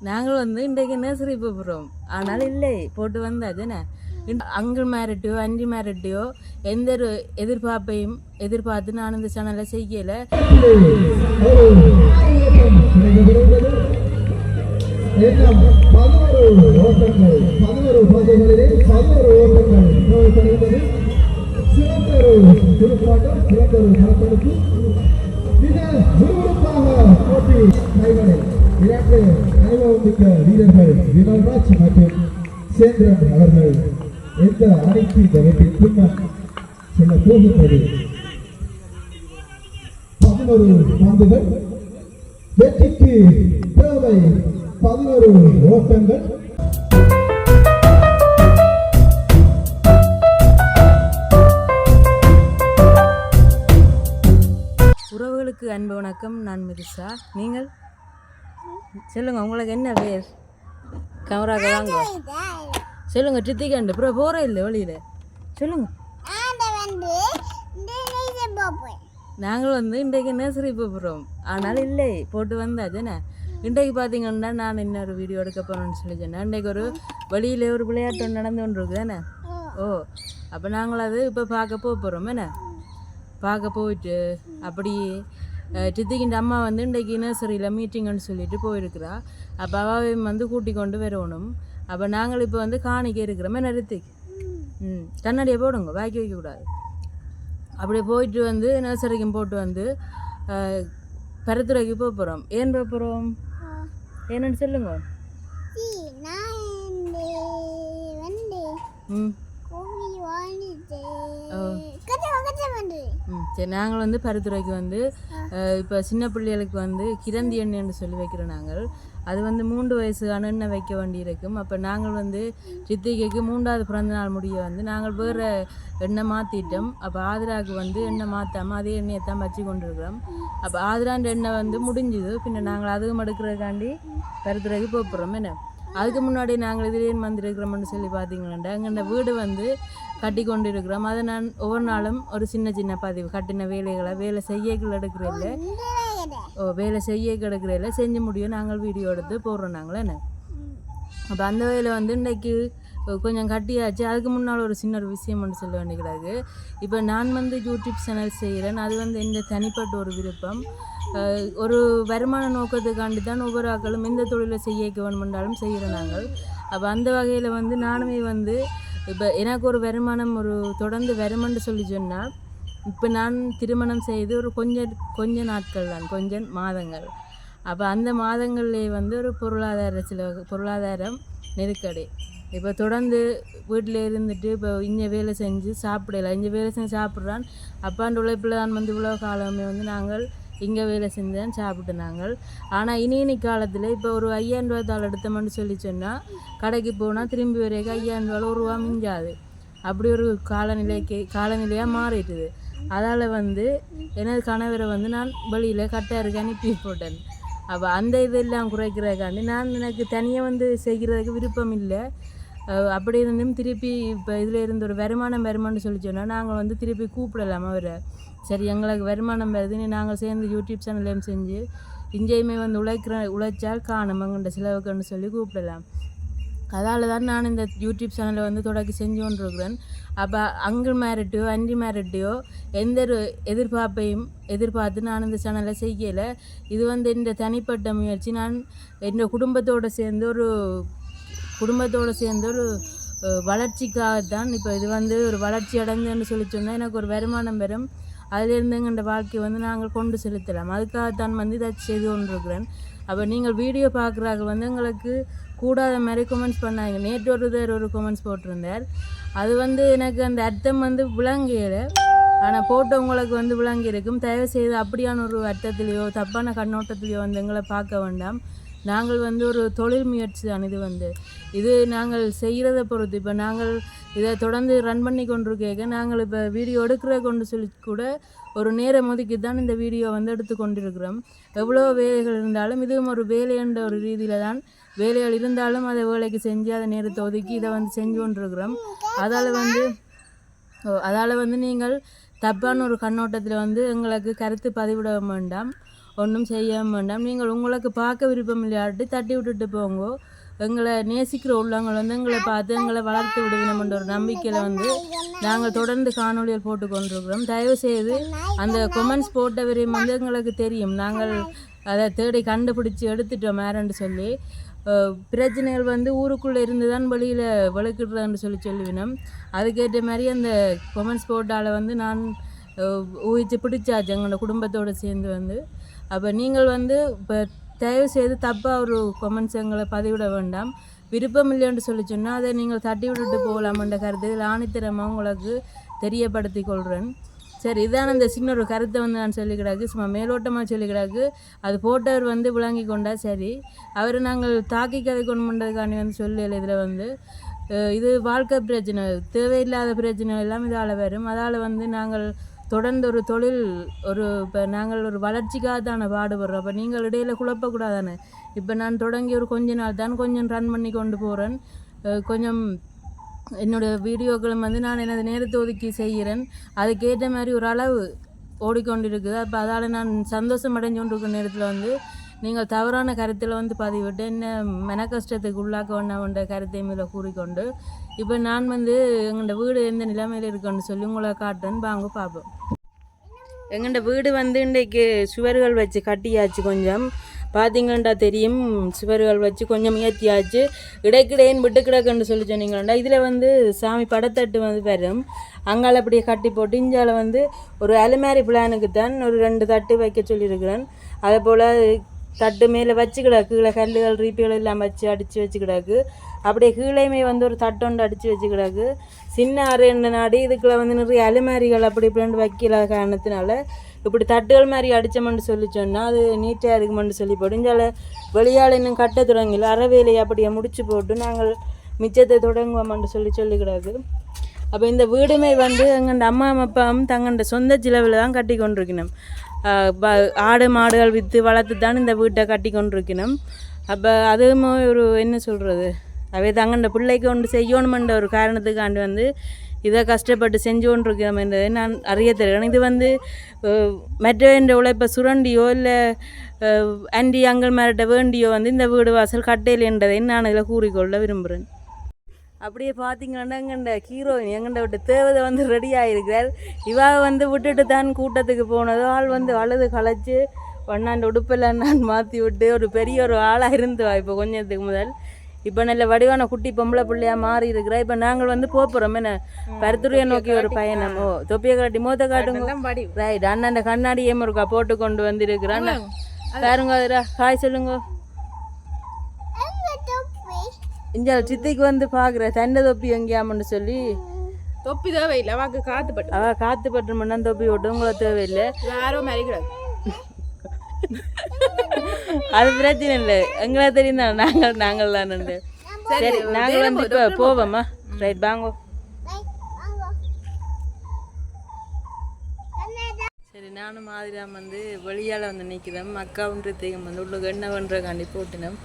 நாங்கள் வந்து இன்றைக்கு நர்சரி போகிறோம் ஆனால் இல்லை போட்டு வந்தாச்சுண்ணே அங்கிள் மேரட்டையோ அஞ்சு மேரட்டையோ எந்த ஒரு எதிர்பார்ப்பையும் எதிர்பார்த்து நான் இந்த சேனலை செய்யலை. பதினோரு ஓட்டங்கள் பதினோரு பகுதிகளிலே பதினோரு ஓட்டங்கள் தேவைப்படுகிறது கணக்கெடுப்பு மிக மிக்க வீரர்கள் விமல்ராஜ் மற்றும் சேந்திரன் அவர்கள் எந்த அணிக்கு இந்த வெற்றி பின்னர் செல்ல போகின்றது. பதினோரு பந்துகள் வெற்றிக்கு தேவை பதினோரு ஓட்டங்கள். உறவுகளுக்கு அன்பு வணக்கம் நான் மிரிசா நீங்கள்? சொல்லுங்க உங்களுக்கு என்ன பேர்? கமராக வாங்க. சொல்லுங்க ரித்திகண்டு அப்புறம் போகிற இல்லை வழியில். சொல்லுங்க. நான் வந்து நாங்கள் இன்றைக்கு நர்சரி போகிறோம் ஆனால் இல்லை போட்டு வந்தாச்சுண்ணே இன்றைக்கு பார்த்தீங்கன்னா நான் இன்னொரு வீடியோ எடுக்க போகிறேன்னு சொல்லி சொன்னேன் இன்றைக்கு ஒரு வெளியில் ஒரு விளையாட்டு ஒன்று நடந்து கொண்டு இருக்குதானே ஓ அப்போ நாங்கள் அது இப்போ பார்க்க போக போகிறோம் என்ன? பார்க்க போயிட்டு அப்படியே சித்திக்கின்ற அம்மா வந்து இன்றைக்கு நர்சரியில் மீட்டிங்னு சொல்லிட்டு போயிருக்கிறா. அப்போ அவாவையும் வந்து கூட்டி கொண்டு வரணும். அப்போ நாங்கள் இப்போ வந்து காணிக்க இருக்கிறோம் ரித்திக் ம் கண்ணாடியை போடுங்க வாக்கி வைக்கக்கூடாது. அப்படியே போயிட்டு வந்து நர்சரிக்கும் போட்டு வந்து அஹ், பருத்துறைக்கு போக போகிறோம் ஏன் போக போகிறோம் என்னன்னு சொல்லுங்க. ம் கோவில் வாழ்ந்துட்டு கதை கதை வந்து ம். சரி நாங்கள் வந்து பருத்துறைக்கு வந்து இப்போ சின்ன பிள்ளைகளுக்கு வந்து கிரந்தி எண்ணெய்னு சொல்லி வைக்கிறோம் நாங்கள். அது வந்து மூன்று வயசுக்கான எண்ணெய் வைக்க வேண்டி இருக்கும். அப்போ நாங்கள் வந்து சித்திகைக்கு மூன்றாவது பிறந்த நாள் முடிய வந்து நாங்கள் வேறு எண்ணெய் மாற்றிட்டோம் அப்போ ஆதிராவுக்கு வந்து எண்ணெய் மாற்றாமல் அதே எண்ணெயை தான் வச்சு கொண்டிருக்கிறோம். அப்போ ஆதிரான்ற எண்ணெய் வந்து முடிஞ்சுது. பின்ன நாங்கள் அதுவும் எடுக்கிறதுக்காண்டி பருத்துறைக்கு போகிறோம் என்ன? அதுக்கு முன்னாடி நாங்கள் இதுலேயே வந்திருக்கிறோம்னு சொல்லி பார்த்தீங்களா எங்கள் வீடு வந்து கட்டி கொண்டு இருக்கிறோம் அதை நான் ஒவ்வொரு நாளும் ஒரு சின்ன சின்ன பதிவு கட்டின வேலைகளை வேலை செய்யக்கள் எடுக்கிறதில்ல. ஓ வேலை செய்ய கிடக்கிறதில்ல செஞ்சு முடியும். நாங்கள் வீடியோ எடுத்து போடுறோம். நாங்களே என்ன? அப்போ அந்த வகையில் வந்து இன்றைக்கு கொஞ்சம் கட்டியாச்சு. அதுக்கு முன்னால் ஒரு சின்ன ஒரு விஷயம் ஒன்று சொல்ல வேண்டியது இப்போ நான் வந்து யூடியூப் சேனல் செய்கிறேன். அது வந்து எந்த தனிப்பட்ட ஒரு விருப்பம். ஒரு வருமான நோக்கத்துக்காண்டி தான் ஒவ்வொரு ஆக்களும் எந்த தொழிலை செய்ய வேணுமென்றாலும் செய்கிறோம் நாங்கள். அப்போ அந்த வகையில் வந்து நானுமே வந்து இப்போ எனக்கு ஒரு வருமானம் ஒரு தொடர்ந்து வருமானம்னு சொல்லி சொன்னால் இப்போ நான் திருமணம் செய்து ஒரு கொஞ்சம் கொஞ்ச நாட்கள் தான் கொஞ்சம் மாதங்கள். அப்போ அந்த மாதங்கள்லேயே வந்து ஒரு பொருளாதார சில பொருளாதாரம் நெருக்கடி. இப்போ தொடர்ந்து வீட்டில் இருந்துட்டு இப்போ இங்கே வேலை செஞ்சு சாப்பிடல. இங்கே வேலை செஞ்சு சாப்பிட்றான். அப்பாண்ட உழைப்பில் தான் வந்து இவ்வளோ காலமே வந்து நாங்கள் இங்கே வேலை செஞ்சேன் சாப்பிட்டு நாங்கள். ஆனால் இனி இனி காலத்தில் இப்போ ஒரு ஐயாயிரம் ரூபா தாள் எடுத்தோம்னு சொல்லி சொன்னால் கடைக்கு போனால் திரும்பி வரைக்கும் ஐயாயிரம் ரூபாவில் ஒரு ரூபா மிஞ்சாது. அப்படி ஒரு காலநிலைக்கு காலநிலையாக மாறிட்டுது. அதால் வந்து எனது கணவரை வந்து நான் வெளியில் கட்டாருக்கு அனுப்பி போட்டேன். அப்போ அந்த இதெல்லாம் குறைக்கிறதுக்காண்டி நான் எனக்கு தனியாக வந்து செய்கிறதுக்கு விருப்பம் இல்லை. அப்படி இருந்தும் திருப்பி இப்போ இதில் இருந்து ஒரு வருமானம் வருமானம்னு சொல்லி சொன்னால் நாங்கள் வந்து திருப்பி கூப்பிடலாம் அவரை? சரி எங்களுக்கு வருமானம் வருதுன்னு நாங்கள் சேர்ந்து யூடியூப் சேனல்லையும் செஞ்சு இங்கேயுமே வந்து உழைக்கிற உழைச்சால் காணும் எங்கள்கிட்ட செலவுக்குன்னு சொல்லி கூப்பிடலாம். அதால் தான் நான் இந்த யூடியூப் சேனலை வந்து தொடக்கி செஞ்சு கொண்டிருக்கிறேன் அப்போ அங்கிள் மேரட்டையோ அண்டி மேரட்டையோ எந்த ஒரு எதிர்பார்ப்பையும் எதிர்பார்த்து நான் இந்த சேனலை செய்யலை. இது வந்து இந்த தனிப்பட்ட முயற்சி. நான் என் குடும்பத்தோடு சேர்ந்து ஒரு குடும்பத்தோடு சேர்ந்து ஒரு வளர்ச்சிக்காகத்தான் இப்போ இது வந்து ஒரு வளர்ச்சி அடைஞ்சுன்னு சொல்லி சொன்னால் எனக்கு ஒரு வருமானம் வரும். அதிலிருந்து எங்கள்ட வாழ்க்கையை வந்து நாங்கள் கொண்டு செலுத்தலாம். அதுக்காகத்தான் வந்து இதை செய்து கொண்டிருக்கிறேன். அப்போ நீங்கள் வீடியோ பார்க்குறாங்க வந்து எங்களுக்கு கூடாத மாதிரி கமெண்ட்ஸ் பண்ணாங்க. நேற்று ஒருத்தர் ஒரு கமெண்ட்ஸ் போட்டிருந்தார். அது வந்து எனக்கு அந்த அர்த்தம் வந்து விளங்கல. ஆனால் போட்டவங்களுக்கு வந்து விளங்கி இருக்கும் தயவு செய்து அப்படியான ஒரு அர்த்தத்திலேயோ தப்பான கண்ணோட்டத்திலேயோ வந்து எங்களை பார்க்க வேண்டாம். நாங்கள் வந்து ஒரு தொழில் முயற்சி தான் இது வந்து இது நாங்கள் செய்கிறத பொறுத்து இப்போ நாங்கள் இதை தொடர்ந்து ரன் பண்ணி கொண்டிருக்க நாங்கள் இப்போ வீடியோ எடுக்கிற கொண்டு சொல்லி கூட ஒரு நேரம் ஒதுக்கி தான் இந்த வீடியோ வந்து எடுத்து கொண்டிருக்கிறோம். எவ்வளோ வேலைகள் இருந்தாலும் இதுவும் ஒரு வேலை என்ற ஒரு ரீதியில் தான் வேலைகள் இருந்தாலும் அதை வேலைக்கு செஞ்சு அதை நேரத்தை ஒதுக்கி இதை வந்து செஞ்சு கொண்டிருக்கிறோம். அதால் வந்து அதால் வந்து நீங்கள் தப்பான ஒரு கண்ணோட்டத்தில் வந்து எங்களுக்கு கருத்து பதிவிட வேண்டாம். ஒன்றும் செய்ய வேண்டாம். நீங்கள் உங்களுக்கு பார்க்க விருப்பம் இல்லையாட்டு தட்டி விட்டுட்டு போங்க. எங்களை நேசிக்கிற உள்ளவங்கள் வந்து எங்களை பார்த்து எங்களை வளர்த்து விடுவினம்ன்ற ஒரு நம்பிக்கையில் வந்து நாங்கள் தொடர்ந்து காணொலியில் போட்டு கொண்டிருக்கிறோம். தயவு செய்து அந்த கொமெண்ட்ஸ் போட்டவரையும் வந்து எங்களுக்கு தெரியும். நாங்கள் அதை தேடி கண்டுபிடிச்சி எடுத்துட்டோம் மேரன்னு சொல்லி. பிரச்சனைகள் வந்து ஊருக்குள்ளே இருந்து தான் வெளியில் வளர்க்குறதுன்னு சொல்லி சொல்லுவினோம். அதுக்கேற்ற மாதிரி அந்த கொமெண்ட்ஸ் போட்டால் வந்து நான் ஊகிச்சு பிடிச்சாச்சு எங்களோட குடும்பத்தோடு சேர்ந்து வந்து. அப்போ நீங்கள் வந்து இப்போ தயவு செய்து தப்பாக ஒரு கொமெண்ட்ஸ் எங்களை பதிவிட வேண்டாம். விருப்பம் இல்லைன்னு சொல்லி சொன்னால் அதை நீங்கள் தட்டி விட்டுட்டு போகலாமன்ற கருத்து கருத்தில் ஆணித்தரமாக உங்களுக்கு தெரியப்படுத்தி கொள்கிறேன் சரி இதான இந்த சின்ன ஒரு கருத்தை வந்து நான் சொல்லிக்கிறாக்கு சும்மா மேலோட்டமாக சொல்லிக்கிறாக்கு. அது போட்டவர் வந்து விளங்கி கொண்டா சரி அவரை நாங்கள் தாக்கி கதை கொண்டு பண்ணுறதுக்காண்டி வந்து சொல்லல இதில் வந்து. இது வாழ்க்கை பிரச்சனை. தேவையில்லாத பிரச்சனை எல்லாம் இதால் வரும். அதால் வந்து நாங்கள் தொடர்ந்து ஒரு தொழில் ஒரு இப்போ நாங்கள் ஒரு வளர்ச்சிக்காக தானே பாடுபடுறோம். அப்போ நீங்கள் இடையில குழப்பக்கூடாதானே? இப்போ நான் தொடங்கி ஒரு கொஞ்ச நாள் தான் கொஞ்சம் ரன் பண்ணி கொண்டு போகிறேன் கொஞ்சம் என்னோடய வீடியோக்களும் வந்து நான் எனது நேரத்தை ஒதுக்கி செய்கிறேன். அதுக்கேற்ற மாதிரி ஒரு அளவு ஓடிக்கொண்டிருக்குது. அப்போ அதால் நான் சந்தோஷம் அடைஞ்சு கொண்டிருக்கிற நேரத்தில் வந்து நீங்கள் தவறான கருத்தில் வந்து பதிவிட்டு என்ன மன கஷ்டத்துக்கு உள்ளாக்க வேண்டாம்ன்ற கருத்தையும் இதில் கூறிக்கொண்டு இப்போ நான் வந்து எங்களோட வீடு எந்த நிலைமையில் இருக்குன்னு சொல்லி உங்களை காட்டுன்னு வாங்க பார்ப்போம். எங்கள்ட வீடு வந்து இன்றைக்கு சுவர்கள் வச்சு கட்டியாச்சு கொஞ்சம். பார்த்தீங்கன்னா தெரியும் சுவர்கள் வச்சு கொஞ்சம் ஏற்றியாச்சு இடைக்கிடையன் விட்டு கிடக்குன்னு சொல்லி சொன்னீங்களா இதில் வந்து சாமி படத்தட்டு வந்து வரும். அங்கால அப்படியே கட்டி போட்டு இஞ்சால வந்து ஒரு அலுமாரி பிளானுக்கு தான் ஒரு ரெண்டு தட்டு வைக்க சொல்லியிருக்கிறேன். அதே போல் தட்டு மேலே வச்சு கிடக்கு. கீழே கல்லுகள் ரீப்பிகள் எல்லாம் வச்சு அடித்து வச்சு கிடக்கு. அப்படியே கீழேயுமே வந்து ஒரு தட்டொண்டு அடித்து வச்சு கிடக்கு. சின்ன அறைன்னு நாடி இதுக்குள்ள வந்து நிறைய அலுமாரிகள் அப்படி இப்படின்னு வைக்கல காரணத்தினால இப்படி தட்டுகள் மாதிரி அடித்தோம்னு சொல்லி சொன்னால் அது நீட்டாக இருக்குமென்னு சொல்லி போடுஞ்சால வெளியால் இன்னும் கட்ட தொடங்கல. அறவேலையை அப்படியே முடிச்சு போட்டு நாங்கள் மிச்சத்தை தொடங்குவோம்னு சொல்லி சொல்லி கிடக்கு. அப்போ இந்த வீடுமே வந்து எங்கண்ட அம்மா அப்பாவும் தங்கண்ட சொந்த செலவில் தான் கட்டி கொண்டிருக்கணும். ஆடு மாடுகள் விற்று வளர்த்து தான் இந்த வீட்டை கட்டி கொண்டிருக்கணும். அப்போ அதுவும் ஒரு என்ன சொல்கிறது அவை தங்கண்ட பிள்ளைக்கு ஒன்று செய்யணுமென்ற ஒரு காரணத்துக்காண்டு வந்து இதை கஷ்டப்பட்டு செஞ்சு கொண்டிருக்கிறோம் என்றதை நான் அறிய தருகிறேன். இது வந்து அஹ், மற்றவன்ற உழைப்பை சுரண்டியோ இல்லை அண்டி அங்கள் மேரட்ட வேண்டியோ வந்து இந்த வீடு வாசல் கட்டையில் என்றதை நான் இதில் கூறிக்கொள்ள விரும்புகிறேன். அப்படியே பார்த்தீங்கன்னா எங்கண்ட ஹீரோயின் எங்கண்ட விட்டு தேவதை வந்து ரெடி ஆகிருக்கிறார் இவா வந்து விட்டுட்டு தான் கூட்டத்துக்கு போனதோ. ஆள் வந்து அழுது களைச்சு வண்ணாண்ட உடுப்பெல்லாம் நான் மாற்றி விட்டு ஒரு பெரிய ஒரு ஆளாக இருந்துவா இப்போ கொஞ்சத்துக்கு முதல். இப்போ நல்ல வடிவான குட்டி பொம்பளை பிள்ளையா மாறி இருக்கிறா. இப்போ நாங்கள் வந்து போகிறோம் என்ன? பருத்துறையை நோக்கி ஒரு பயணம். ஓ தொப்பியை காட்டி மூத்த காட்டுங்க. ரைட் அண்ணன் கண்ணாடி ஏமருக்கா போட்டு கொண்டு வந்திருக்கிறான். பாருங்க ஹாய் சொல்லுங்க எங்க தொப்பி இங்கே சித்திக்கு வந்து பார்க்குற தண்டை தொப்பி எங்கேயாமன்னு சொல்லி தொப்பி தேவையில்லை வாக்கு காத்து பட்டு அவ காத்து பட்டு மண்ணா தொப்பி விட்டு உங்களை தேவையில்லை. யாரோ மாதிரி கிடக்கு அது பிரச்சனை இல்லை. எங்களை தெரியும் தான் நாங்கள் நாங்கள் தானே சரி நாங்கள் வந்து இப்போ போவோம்மா. ரைட் வாங்கோ. சரி நானும் மாதிரியாம் வந்து வெளியால் வந்து நிற்கிறேன் அக்காவுன்றதையும் வந்து உள்ள என்ன பண்ணுறக்காண்டி போட்டினோம்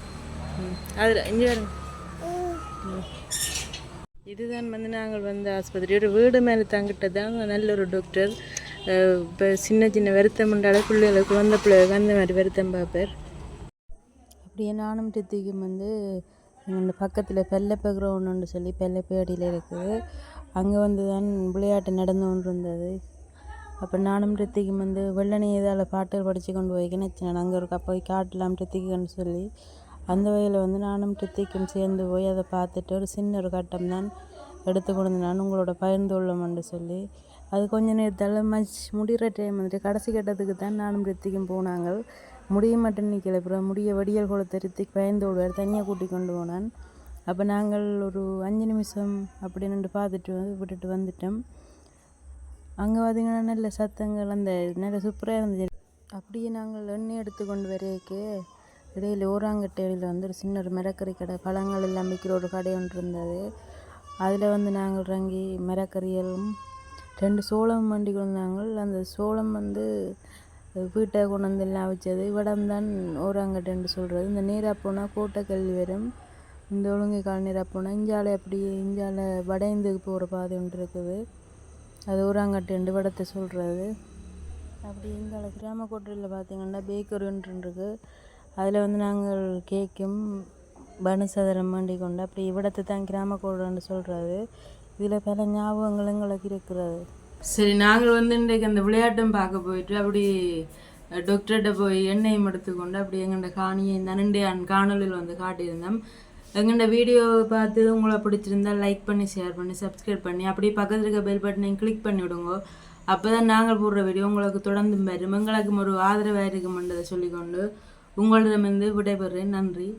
அது இங்கே. இதுதான் வந்து நாங்கள் வந்து ஆஸ்பத்திரி. ஒரு வீடு மேலே தங்கிட்ட தான் நல்ல ஒரு டாக்டர் இப்போ சின்ன சின்ன வருத்தம் உண்டால பிள்ளைகளை குழந்தை பிள்ளைகளுக்கு அந்த மாதிரி வருத்தம் பார்ப்பார். அப்படியே நானும் டித்திக்கும் வந்து இந்த பக்கத்தில் பெல்லப்ப கிரவுண்டுன்னு சொல்லி பெல்லப்பேடியில் இருக்குது. அங்கே வந்து தான் விளையாட்டு நடந்து கொண்டு இருந்தது அப்போ நானும் ரித்திக்கும் வந்து வெள்ளனி இதால் பாட்டு படித்து கொண்டு போய் கிணச்சினேன் அங்கே ஒரு போய் காட்டலாம் ரித்திக்குன்னு சொல்லி அந்த வகையில் வந்து நானும் ரித்திக்கும் சேர்ந்து போய் அதை பார்த்துட்டு ஒரு சின்ன ஒரு கட்டம் தான் எடுத்து கொண்டு நான் உங்களோட பகிர்ந்து கொள்ளமென்று சொல்லி அது கொஞ்ச நேரத்தால் மச் முடிகிற டைம் வந்துட்டு கடைசி கட்டத்துக்கு தான் நானும் ரித்திக்கும் போனாங்க. முடிய மட்டும் நிற்கல அப்புறம் முடிய வடியல் கொடுத்த ரித்திக் பயந்து விடுவார் தனியாக கூட்டி கொண்டு போனான். அப்போ நாங்கள் ஒரு அஞ்சு நிமிஷம் அப்படி நின்று பார்த்துட்டு வந்து விட்டுட்டு வந்துட்டோம். அங்கே பார்த்தீங்கன்னா நல்ல சத்தங்கள் அந்த நல்ல சூப்பராக இருந்துச்சு. அப்படியே நாங்கள் எண்ணெய் எடுத்து கொண்டு வரையக்கு இதே ஓராங்கட்டையில் வந்து ஒரு சின்ன ஒரு மரக்கறி கடை பழங்கள் எல்லாம் விற்கிற ஒரு கடை ஒன்று இருந்தது. அதில் வந்து நாங்கள் இறங்கி மரக்கறியலும் ரெண்டு சோளம் வண்டி கொண்டு அந்த சோளம் வந்து வீட்டை கொண்டு வந்து எல்லாம் வச்சது. இவ்விடம் தான் ஓராங்கட்டைன்னு சொல்கிறது இந்த நீராக போனால் கோட்டைக்கல்வி வரும். இந்த ஒழுங்கை கால் நீராக போனால் இஞ்சாலை அப்படியே இஞ்சால வடைந்துக்கு போகிற பாதை ஒன்று இருக்குது. அது ஊராங்கட்டு வடத்தை சொல்கிறது அப்படி இந்த கிராமக்கோட்டையில் பார்த்திங்கன்னா பேக்கரி ஒன்று இருக்குது அதில் வந்து நாங்கள் கேக்கும் பனுசதரம் வேண்டி கொண்டு அப்படி இவ்விடத்தை தான் கிராமக்கோடுன்னு சொல்கிறது இதில் பல ஞாபகங்கள் எங்களுக்கு இருக்கிறது. சரி நாங்கள் வந்து இன்றைக்கு அந்த விளையாட்டும் பார்க்க போயிட்டு அப்படி டாக்டர்கிட்ட போய் எண்ணெயும் எடுத்துக்கொண்டு அப்படி எங்கள்ட காணியை நனண்டிய காணொலியில் வந்து காட்டியிருந்தோம். எங்கள்ட வீடியோவை பார்த்து உங்களை பிடிச்சிருந்தா லைக் பண்ணி ஷேர் பண்ணி சப்ஸ்கிரைப் பண்ணி அப்படியே பக்கத்தில் இருக்க பெல் பட்டனையும் கிளிக் பண்ணி விடுங்க. அப்போ தான் நாங்கள் போடுற வீடியோ உங்களுக்கு தொடர்ந்து வரும். எங்களுக்கு ஒரு ஆதரவாக இருக்குமென்றதை சொல்லிக்கொண்டு உங்களிடமிருந்து விடைபெறுறேன் நன்றி.